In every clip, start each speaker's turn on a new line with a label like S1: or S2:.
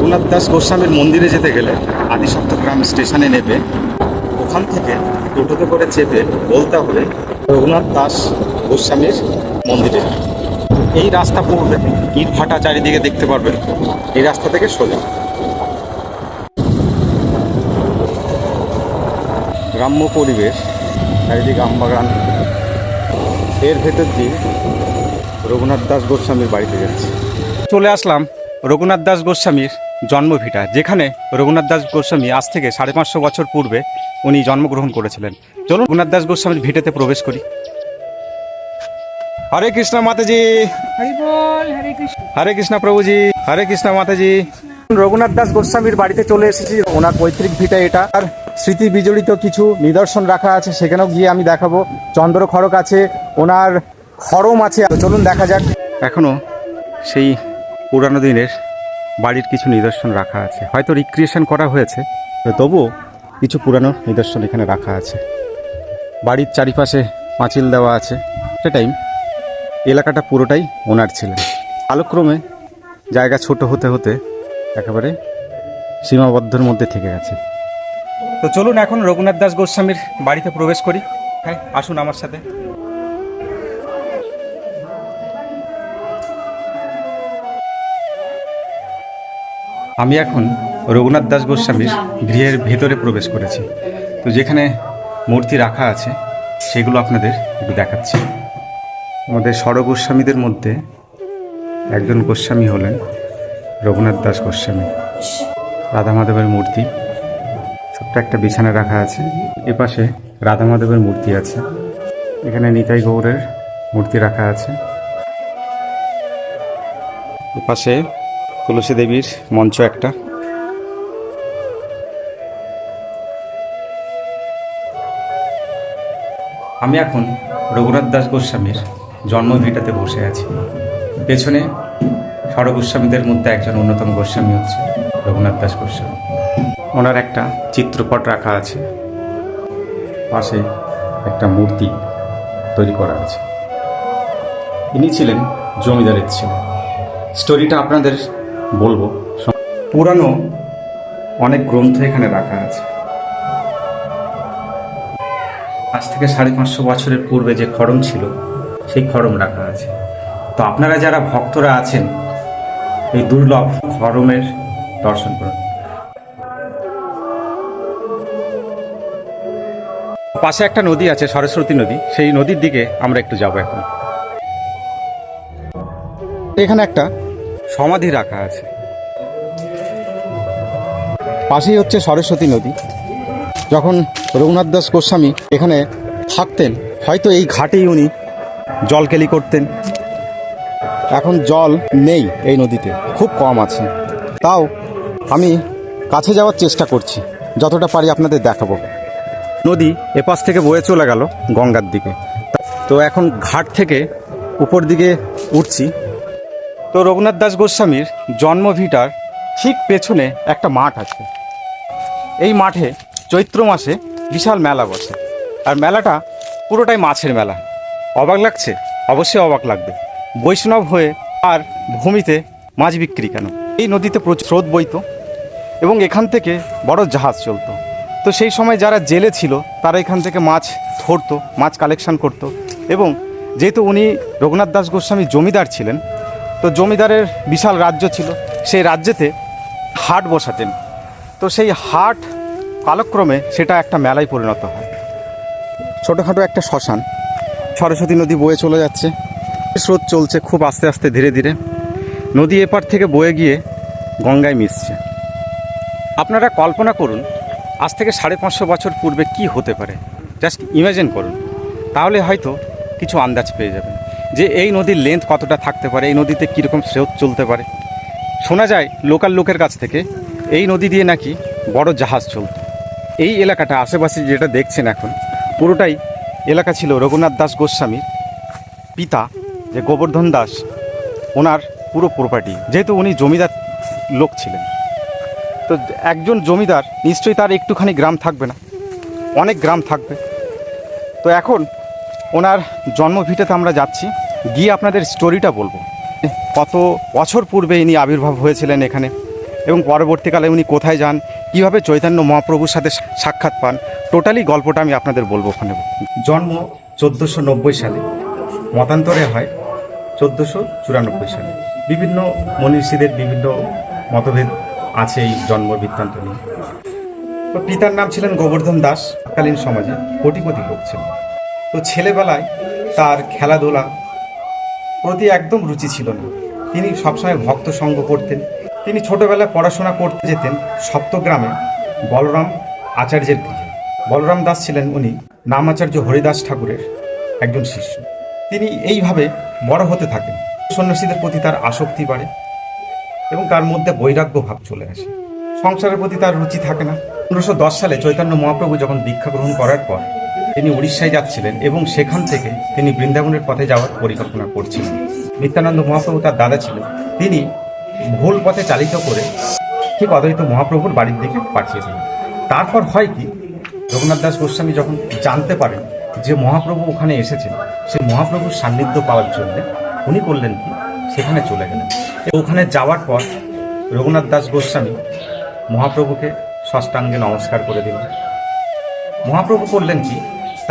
S1: রঘুনাথ দাস গোস্বামীর মন্দিরে যেতে গেলে আদিসপ্তগ্রাম স্টেশনে নেবে, ওখান থেকে টোটোতে করে চেপে বলতে হবে রঘুনাথ দাস গোস্বামীর মন্দিরে। এই রাস্তা পড়বে ইট চারিদিকে দেখতে পারবেন, এই রাস্তা থেকে সোজা। গ্রাম্য পরিবেশ, চারিদিকে আমবাগান। এর ভেতর দিয়ে রঘুনাথ দাস গোস্বামীর বাড়িতে যাচ্ছি। চলে আসলাম রঘুনাথ দাস গোস্বামীর জন্মভিটা যেখানে রঘুনাথ দাস গোস্বামী আজ থেকে সাড়ে পাঁচশো বছর পূর্বে উনি জন্মগ্রহণ করেছিলেন। চলুন রঘুনাথ দাস গোস্বামীর ভিটেতে প্রবেশ করি। হরে কৃষ্ণ মাতাজি।
S2: হরে কৃষ্ণ।
S1: প্রভুজি হরে কৃষ্ণ মাতাজি। রঘুনাথ দাস গোস্বামীর বাড়িতে চলে এসেছি। ওনার পৈতৃক ভিটা এটা। আর স্মৃতি বিজড়িত কিছু নিদর্শন রাখা আছে সেখানেও গিয়ে আমি দেখাবো। চন্দ্র খড়ক আছে ওনার খরম আছে। চলুন দেখা যাক। এখনও সেই পুরানো দিনের বাড়ির কিছু নিদর্শন রাখা আছে। হয়তো রিক্রিয়েশন করা হয়েছে। তবুও কিছু পুরানো নিদর্শন এখানে রাখা আছে। বাড়ির চারিপাশে পাঁচিল দেওয়া আছে। সেটাই এলাকাটা পুরোটাই ওনার ছিলেন কালক্রমে জায়গা ছোট হতে হতে একেবারে সীমাবদ্ধর মধ্যে থেকে গেছে। তো চলুন এখন রঘুনাথ দাস গোস্বামীর বাড়িতে প্রবেশ করি। হ্যাঁ আসুন আমার সাথে। আমি এখন রঘুনাথ দাস গোস্বামীর গৃহের ভেতরে প্রবেশ করেছি। তো যেখানে মূর্তি রাখা আছে, সেগুলো আপনাদের একটু দেখাচ্ছি। আমাদের ষড় গোস্বামীদের মধ্যে একজন গোস্বামী হলেন রঘুনাথ দাস গোস্বামী। রাধা মাধবের মূর্তি। ছোট্ট একটা বিছানা রাখা আছে। এপাশে রাধা মাধবের মূর্তি আছে। এখানে নিতাই গৌরের মূর্তি রাখা আছে। এপাশে তুলসী দেবীর মঞ্চ একটা। আমি এখন রঘুনাথ দাস গোস্বামীর জন্মভিটাতে বসে আছি। পেছনে গোস্বামীদের মধ্যে একজন অন্যতম গোস্বামী হচ্ছে রঘুনাথ দাস গোস্বামী। ওনার একটা চিত্রপট রাখা আছে। পাশে একটা মূর্তি তৈরি করা আছে। ইনি ছিলেন জমিদারের ছেলে। স্টোরিটা আপনাদের বলব পুরানো অনেক গ্রন্থ এখানে রাখা আছে। আজ থেকে সাড়ে পাঁচশো বছরের পূর্বে যে খড়ম ছিল, সেই খড়ম রাখা আছে। তো আপনারা যারা ভক্তরা আছেন, এই দুর্লভ খড়মের দর্শন করুন। পাশে একটা নদী আছে, সরস্বতী নদী। সেই নদীর দিকে আমরা একটু যাব এখন। এখানে একটা সমাধি রাখা আছে। পাশেই হচ্ছে সরস্বতী নদী। যখন রঘুনাথ দাস গোস্বামী এখানে থাকতেন, হয়তো এই ঘাটেই উনি জল কেলি করতেন। এখন জল নেই এই নদীতে, খুব কম আছে। তাও আমি কাছে যাওয়ার চেষ্টা করছি, যতটা পারি আপনাদের দেখাবো। নদী এপাশ থেকে বয়ে চলে গেল গঙ্গার দিকে। তো এখন ঘাট থেকে উপর দিকে উঠছি। তো রঘুনাথ দাস গোস্বামীর জন্মভিটার ঠিক পেছনে একটা মাঠ আছে। এই মাঠে চৈত্র মাসে বিশাল মেলা বসে। আর মেলাটা পুরোটাই মাছের মেলা। অবাক লাগছে? অবশ্যই অবাক লাগবে। বৈষ্ণব হয়ে আর ভূমিতে মাছ বিক্রি কেন? এই নদীতে প্রচুর স্রোত বইতো এবং এখান থেকে বড় জাহাজ চলতো। তো সেই সময় যারা জেলে ছিল, তারা এখান থেকে মাছ ধরতো, মাছ কালেকশন করতো এবং যেহেতু উনি রঘুনাথ দাস গোস্বামী জমিদার ছিলেন তো জমিদারের বিশাল রাজ্য ছিল, সেই রাজ্যেতে হাট বসাতেন। তো সেই হাট কালক্রমে সেটা একটা মেলায় পরিণত হয়। ছোটোখাটো একটা শ্মশান, সরস্বতী নদী বয়ে চলে যাচ্ছে। স্রোত চলছে খুব আস্তে আস্তে ধীরে ধীরে। নদী এপার থেকে বয়ে গিয়ে গঙ্গায় মিশছে। আপনারা কল্পনা করুন, আজ থেকে সাড়ে পাঁচশো বছর পূর্বে কি হতে পারে। জাস্ট ইমাজিন করুন, তাহলে হয়তো কিছু আন্দাজ পেয়ে যাবেন। যে এই নদীর লেন্থ কতটা থাকতে পারে, এই নদীতে কীরকম স্রোত চলতে পারে? শোনা যায় লোকাল লোকের কাছ থেকে এই নদী দিয়ে নাকি বড় জাহাজ চলত। এই এলাকাটা আশেপাশে যেটা দেখছেন এখন, পুরোটাই এলাকা ছিল রঘুনাথ দাস গোস্বামীর পিতা, যে গোবর্ধন দাস, ওনার পুরো প্রপার্টি যেহেতু উনি জমিদার লোক ছিলেন। তো একজন জমিদার নিশ্চয়ই তার একটুখানি গ্রাম থাকবে না, অনেক গ্রাম থাকবে। তো এখন ওনার জন্মভিটাতে আমরা যাচ্ছি গিয়ে আপনাদের স্টোরিটা বলব। কত বছর পূর্বে ইনি আবির্ভাব হয়েছিলেন এখানে এবং পরবর্তীকালে উনি কোথায় যান, কীভাবে চৈতন্য মহাপ্রভুর সাথে সাক্ষাৎ পান টোটালি গল্পটা আমি আপনাদের বলব ওখানে। জন্ম চোদ্দোশো নব্বই সালে, মতান্তরে হয় চোদ্দোশো চুরানব্বই সালে। বিভিন্ন মনীষীদের বিভিন্ন মতভেদ আছে এই জন্ম বৃত্তান্ত নিয়ে। তো পিতার নাম ছিলেন গোবর্ধন দাস। তৎকালীন সমাজে কোটিপতি লোক ছিলেন। তো ছেলেবেলায় তার খেলাধুলা প্রতি একদম রুচি ছিল না। তিনি সবসময় ভক্ত সঙ্গ করতেন। তিনি ছোটবেলায় পড়াশোনা করতে যেতেন সপ্তগ্রামে বলরাম আচার্যের দিকে। বলরাম দাস ছিলেন উনি নামাচার্য হরিদাস ঠাকুরের একজন শিষ্য। তিনি এইভাবে বড় হতে থাকেন। সন্ন্যাসীদের প্রতি তার আসক্তি বাড়ে এবং তার মধ্যে বৈরাগ্য ভাব চলে আসে। সংসারের প্রতি তার রুচি থাকে না। পনেরোশো সালে চৈতন্য মহাপ্রভু যখন দীক্ষা গ্রহণ করার পর তিনি উড়িষ্যায় যাচ্ছিলেন এবং সেখান থেকে তিনি বৃন্দাবনের পথে যাওয়ার পরিকল্পনা করছিলেন। নিত্যানন্দ মহাপ্রভু তার দাদা ছিলেন। তিনি ভুল পথে চালিত করে ঠিক অদ্বৈত মহাপ্রভুর বাড়ির দিকে পাঠিয়ে দিলেন। তারপর হয় কি, রঘুনাথ দাস গোস্বামী যখন জানতে পারেন যে মহাপ্রভু ওখানে এসেছেন সেই মহাপ্রভুর সান্নিধ্য পাওয়ার জন্য উনি করলেন কি, সেখানে চলে গেলেন। ওখানে যাওয়ার পর রঘুনাথ দাস গোস্বামী মহাপ্রভুকে ষষ্ঠাঙ্গে নমস্কার করে দিলেন। মহাপ্রভু করলেন কি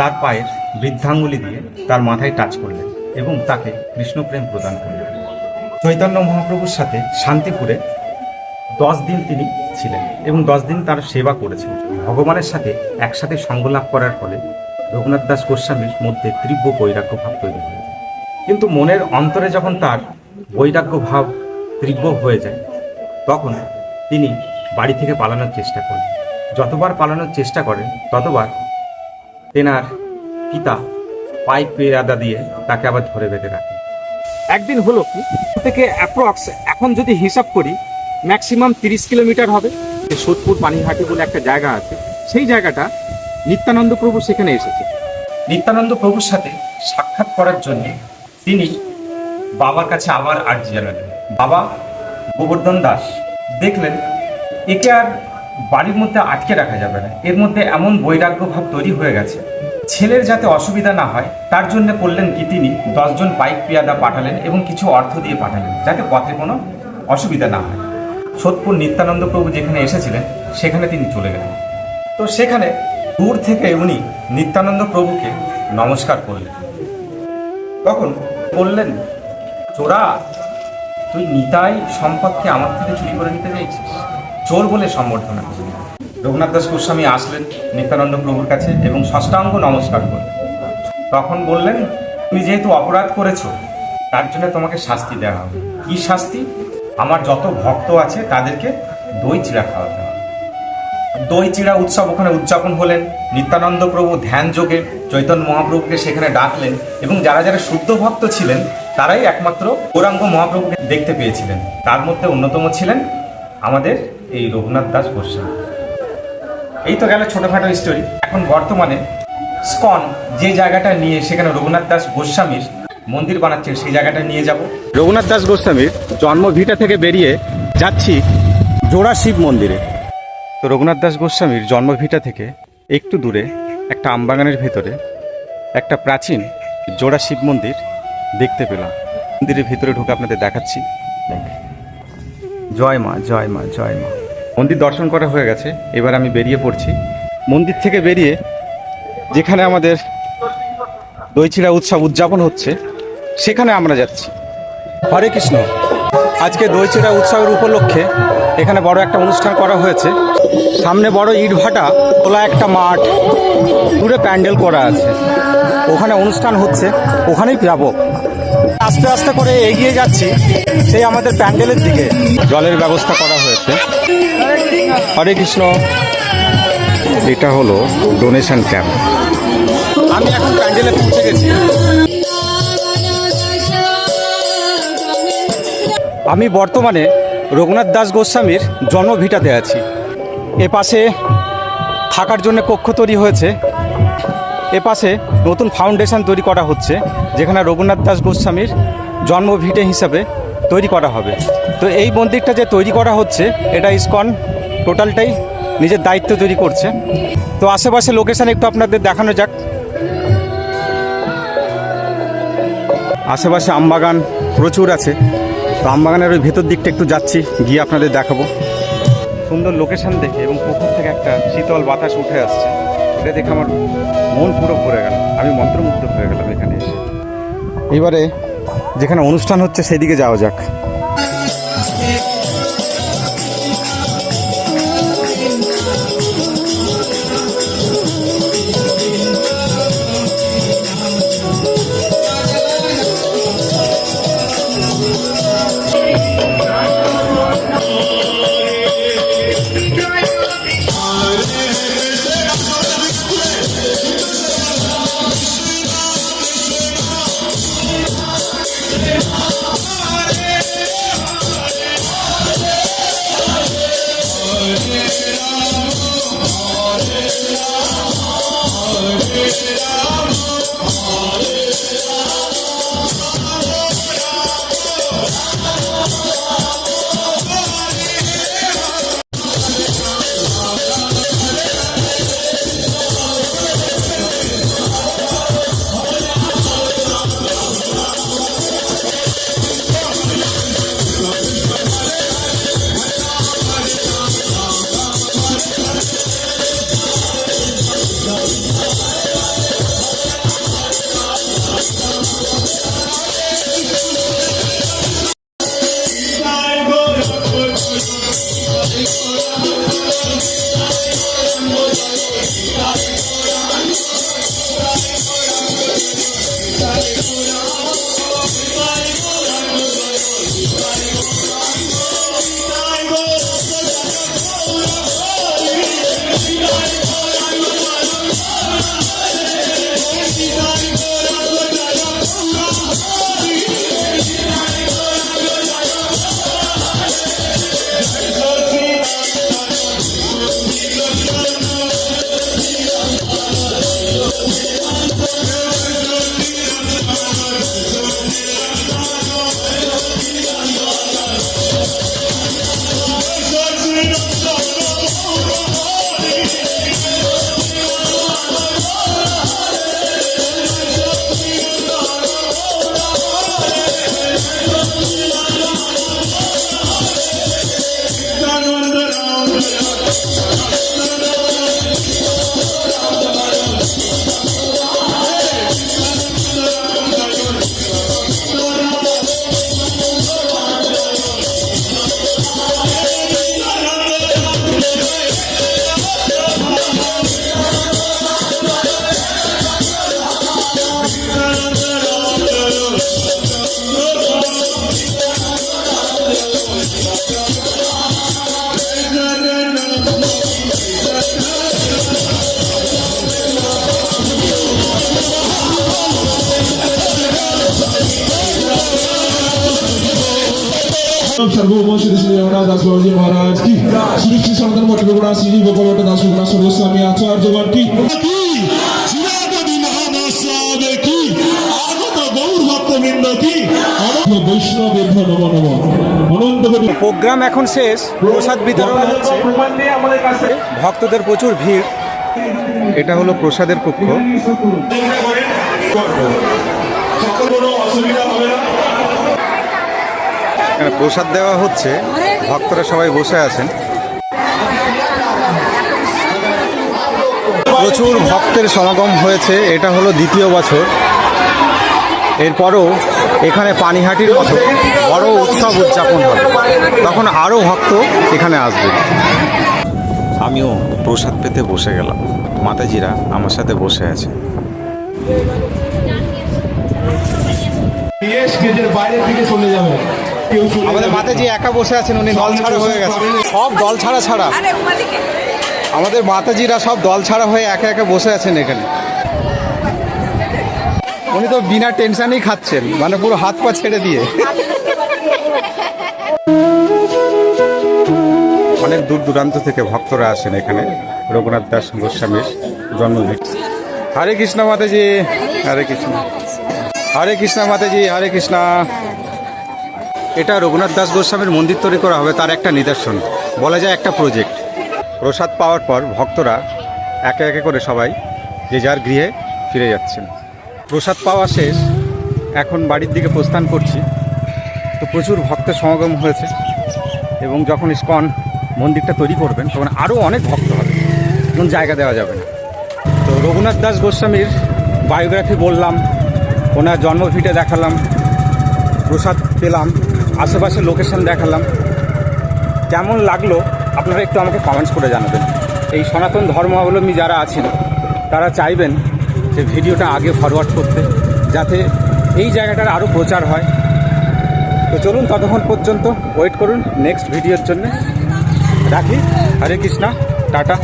S1: তার পায়ের বৃদ্ধাঙ্গুলি দিয়ে তার মাথায় টাচ করলেন এবং তাকে কৃষ্ণপ্রেম প্রদান করলেন। চৈতন্য মহাপ্রভুর সাথে শান্তিপুরে দশ দিন তিনি ছিলেন এবং দশ দিন তার সেবা করেছেন। ভগবানের সাথে একসাথে সঙ্গলাভ করার ফলে রঘুনাথ দাস গোস্বামীর মধ্যে তীব্র বৈরাগ্য ভাব তৈরি হয়ে যায়। কিন্তু মনের অন্তরে যখন তার বৈরাগ্য ভাব তীব্র হয়ে যায়, তখন তিনি বাড়ি থেকে পালানোর চেষ্টা করেন। যতবার পালানোর চেষ্টা করেন, ততবার তেনার পিতা পাইপ পেয়াদা দিয়ে তাকে আবার ধরে বেঁধে রাখে।
S3: একদিন হলো কি থেকে অ্যাপ্রক্স এখন যদি হিসাব করি ম্যাক্সিমাম তিরিশ কিলোমিটার হবে। যে সোদপুর পানিহাটি বলে একটা জায়গা আছে সেই জায়গাটা নিত্যানন্দ প্রভু সেখানে এসেছে।
S1: নিত্যানন্দ প্রভুর সাথে সাক্ষাৎ করার জন্য তিনি বাবার কাছে আবার আর্জি জানালেন। বাবা গোবর্ধন দাস দেখলেন একে আর বাড়ির মধ্যে আটকে রাখা যাবে না। এর মধ্যে এমন বৈরাগ্য ভাব তৈরি হয়ে গেছে। ছেলের যাতে অসুবিধা না হয়, তার জন্য করলেন কি তিনি? দশজন বাইক পেয়াদা পাঠালেন এবং কিছু অর্থ দিয়ে পাঠালেন, যাতে পথে কোনো অসুবিধা না হয়। সোদপুর নিত্যানন্দ প্রভু যেখানে এসেছিলেন, সেখানে তিনি চলে গেলেন। তো সেখানে দূর থেকে উনি নিত্যানন্দ প্রভুকে নমস্কার করলেন। তখন বললেন, চোরা, তুই নিতাই সম্পদকে আমার থেকে চুরি করে নিতে চাইছিস? চোর বলে সম্বর্ধনা রঘুনাথ দাস গোস্বামী আসলেন নিত্যানন্দ প্রভুর কাছে এবং ষষ্ঠাঙ্গ নমস্কার করলেন। তখন বললেন, তুমি যেহেতু অপরাধ করেছ, তার জন্য তোমাকে শাস্তি দেওয়া হবে। কি শাস্তি? আমার যত ভক্ত আছে, তাদেরকে দই চিড়া খাওয়াতে হবে। দই চিড়া উৎসব ওখানে উদযাপন হলেন। নিত্যানন্দ প্রভু ধ্যান যোগে চৈতন্য মহাপ্রভুকে সেখানে ডাকলেন এবং যারা যারা শুদ্ধ ভক্ত ছিলেন, তারাই একমাত্র গৌরাঙ্গ মহাপ্রভুকে দেখতে পেয়েছিলেন। তার মধ্যে অন্যতম ছিলেন আমাদের এই রঘুনাথ দাস গোস্বামী এই তো গেল ছোটোখাটো স্টোরি এখন বর্তমানে স্কন যে জায়গাটা নিয়ে সেখানে রঘুনাথ দাস গোস্বামীর মন্দির বানাচ্ছে সেই জায়গাটা নিয়ে যাব। রঘুনাথ দাস গোস্বামীর জন্মভিটা থেকে বেরিয়ে যাচ্ছি জোড়া শিব মন্দিরে। তো রঘুনাথ দাস গোস্বামীর জন্মভিটা থেকে একটু দূরে একটা আমবাগানের ভেতরে একটা প্রাচীন জোড়া শিব মন্দির দেখতে পেলাম। মন্দিরের ভেতরে ঢুকে আপনাদের দেখাচ্ছি। জয় মা জয় মা জয় মা। মন্দির দর্শন করা হয়ে গেছে। এবার আমি বেরিয়ে পড়ছি। মন্দির থেকে বেরিয়ে যেখানে আমাদের দইচিড়া উৎসব উদযাপন হচ্ছে, সেখানে আমরা যাচ্ছি। হরে কৃষ্ণ। আজকে দইচিড়া উৎসবের উপলক্ষে এখানে বড় একটা অনুষ্ঠান করা হয়েছে। সামনে বড় ইটভাটা তোলা একটা মাঠ, দূরে প্যান্ডেল করা আছে। ওখানে অনুষ্ঠান হচ্ছে। ওখানেই যাব। আস্তে আস্তে করে এগিয়ে যাচ্ছি সেই আমাদের প্যান্ডেলের দিকে। জলের ব্যবস্থা করা হয়েছে। হরে কৃষ্ণ। এটা হলো ডোনেশন ক্যাম্প আমি এখন প্যান্ডেলে পৌঁছে গেছি। আমি বর্তমানে রঘুনাথ দাস গোস্বামীর জন্মভিটাতে আছি। এ পাশে থাকার জন্য কক্ষ তৈরি হয়েছে। এ পাশে নতুন ফাউন্ডেশন তৈরি করা হচ্ছে, যেখানে রঘুনাথ দাস গোস্বামীর জন্মভিটে হিসাবে তৈরি করা হবে। তো এই মন্দিরটা যে তৈরি করা হচ্ছে, এটা ইসকন টোটালটাই নিজের দায়িত্ব তৈরি করছে। তো আশেপাশে লোকেশন একটু আপনাদের দেখানো যাক। আশেপাশে আমবাগান প্রচুর আছে। তো আমবাগানের ওই ভেতর দিকটা একটু যাচ্ছি, গিয়ে আপনাদের দেখাবো। সুন্দর লোকেশন দেখে এবং পুকুর থেকে একটা শীতল বাতাস উঠে আসছে। এটা দেখে আমার মন পুরো ভরে গেল। আমি মন্ত্রমুগ্ধ হয়ে গেলাম এখানে এসে। এবারে যেখানে অনুষ্ঠান হচ্ছে সেদিকে যাওয়া যাক।
S4: সব সর্বম শ্রী শ্রী জগন্নাথ দাস বাবুজি মহারাজ কি শ্রী শ্রী সনাতন মঠ বেগুড়া শ্রী গোপালট দাস বেগুড়া সর্বস্বামী আচার্যগণ কি
S1: প্রোগ্রাম এখন শেষ প্রসাদ বিতরণ হচ্ছে ভক্তদের প্রচুর ভিড় এটা হলো প্রসাদের কক্ষ এখানে প্রসাদ দেওয়া হচ্ছে। ভক্তরা সবাই বসে আছেন। প্রচুর ভক্তের সমাগম হয়েছে। এটা হলো দ্বিতীয় বছর। এরপরও এখানে পানিহাটির মতো বড় উৎসব উদযাপন হবে। তখন আরও ভক্ত এখানে আসবে। আমিও প্রসাদ পেতে বসে গেলাম। মাতাজিরা আমার সাথে বসে আছে।
S4: বাইরের দিকে চলে যাবে।
S1: আমাদের
S4: না।
S1: মাতাজি একা বসে আছেন উনি, দল ছাড়া হয়ে গেছে। সব দল ছাড়া ছাড়া। আমাদের মাতাজিরা সব দল ছাড়া হয়ে একা একা বসে আছেন এখানে। উনি তো বিনা টেনশনই খাচ্ছেন মানে পুরো হাত পা ছেড়ে দিয়ে। অনেক দূর দূরান্ত থেকে ভক্তরা আসেন এখানে, রঘুনাথ দাস গোস্বামীর জন্মদিন। হরে কৃষ্ণ মাতাজি, হরে কৃষ্ণ। হরে কৃষ্ণ মাতাজি, হরে কৃষ্ণ। এটা রঘুনাথ দাস গোস্বামীর মন্দির তৈরি করা হবে তার একটা নিদর্শন। বলা যায় একটা প্রজেক্ট প্রসাদ পাওয়ার পর ভক্তরা একে একে করে সবাই যে যার গৃহে ফিরে যাচ্ছেন। প্রসাদ পাওয়া শেষ। এখন বাড়ির দিকে প্রস্থান করছি। তো প্রচুর ভক্তের সমাগম হয়েছে এবং যখন ইস্কন মন্দিরটা তৈরি করবেন, তখন আরও অনেক ভক্ত হবে। তখন জায়গা দেওয়া যাবে না। তো রঘুনাথ দাস গোস্বামীর বায়োগ্রাফি বললাম, ওনার জন্মভিটে দেখালাম, প্রসাদ পেলাম। আশেপাশে লোকেশন দেখালাম। কেমন লাগল আপনারা একটু আমাকে কমেন্টস করে জানাবেন। এই সনাতন ধর্মাবলম্বী যারা আছেন, তারা চাইবেন যে ভিডিওটা আগে ফরওয়ার্ড করতে, যাতে এই জায়গাটার আরও প্রচার হয়। তো চলুন ততক্ষণ পর্যন্ত ওয়েট করুন নেক্সট ভিডিওর জন্য। রাখি। হরে কৃষ্ণা, টাটা।